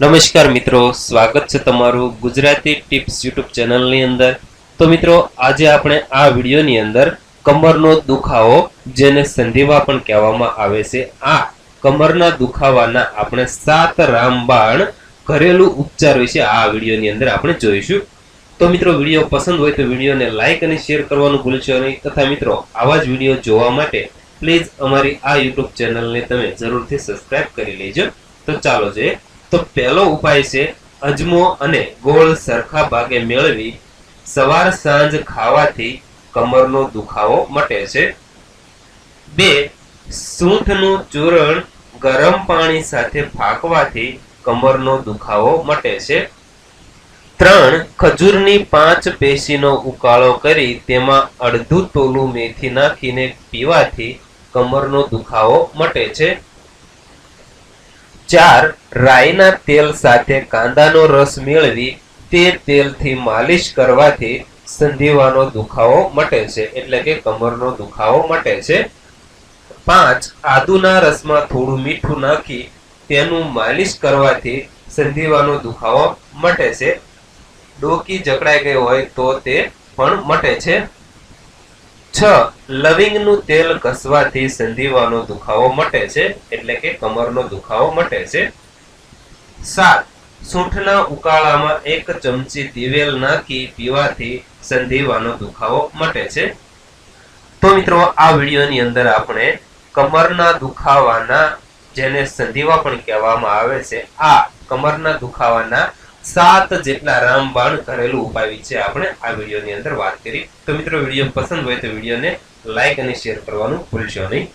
નમસ્કાર મિત્રો, સ્વાગત છે તમારું ગુજરાતી ટિપ્સ યુટ્યુબ ચેનલની અંદર. તો મિત્રો, આજે આપણે આ વિડીયોની અંદર કમરનો દુખાવો, જેને સંધિવા પણ કહેવામાં આવે છે, આ કમરના દુખાવાના આપણે સાત રામબાણ ઘરેલું ઉપચાર વિશે આ વિડીયોની અંદર આપણે જોઈશું. તો મિત્રો, વીડિયો પસંદ હોય તો વિડીયોને લાઇક અને શેર કરવાનું ભૂલશો નહીં. તથા મિત્રો, આવા જ વીડિયો જોવા માટે પ્લીઝ અમારી આ યુટ્યુબ ચેનલને તમે જરૂરથી સબસ્ક્રાઇબ કરી લેજો. તો ચાલો જોઈએ. તો પહેલો ઉપાય છે અજમો અને ગોળ સરખા ભાગે મેળવી સવાર સાંજ ખાવાથી કમરનો દુખાવો મટે છે. બે, સૂંઠનું ચૂરણ ગરમ પાણી સાથે ફાંકવાથી કમરનો દુખાવો મટે છે. ત્રણ, ખજૂરની પાંચ પેશીનો ઉકાળો કરી તેમાં અડધું તોલું મેથી નાખીને પીવાથી કમરનો દુખાવો મટે છે. ચાર રાઈના તેલ સાથે કાંદાનો રસ મેળવી તે તેલથી માલિશ કરવાથી સંધિવાનો દુખાવો મટે છે. એટલે કે કમરનો દુખાવો મટે છે. પાંચ, આદુના રસમાં થોડું મીઠું નાખી તેનું માલિશ કરવાથી સંધિવાનો દુખાવો મટે છે. ડોકી જકડાઈ ગઈ હોય તો તે પણ મટે છે. છ, લવિંગનું તેલ ઘસવાથી સંધિવાનો દુખાવો મટે છે. એટલે કે કમરનો દુખાવો મટે છે. સાત. સૂંઠના ઉકાળામાં એક ચમચી દિવેલ નાખી પીવાથી સંધિવાનો દુખાવો મટે છે. તો મિત્રો, આ વિડીયોની અંદર આપણે કમરના દુખાવાના, જેને સંધિવા પણ કહેવામાં આવે છે, આ કમરના દુખાવાના સાત જેટલા રામબાણ ઘરેલું ઉપાય વિશે આપણે આ વિડીયોની અંદર વાત કરી. તો મિત્રો, વીડિયો પસંદ હોય તો વિડીયોને લાઈક અને શેર કરવાનું ભૂલશો નહીં.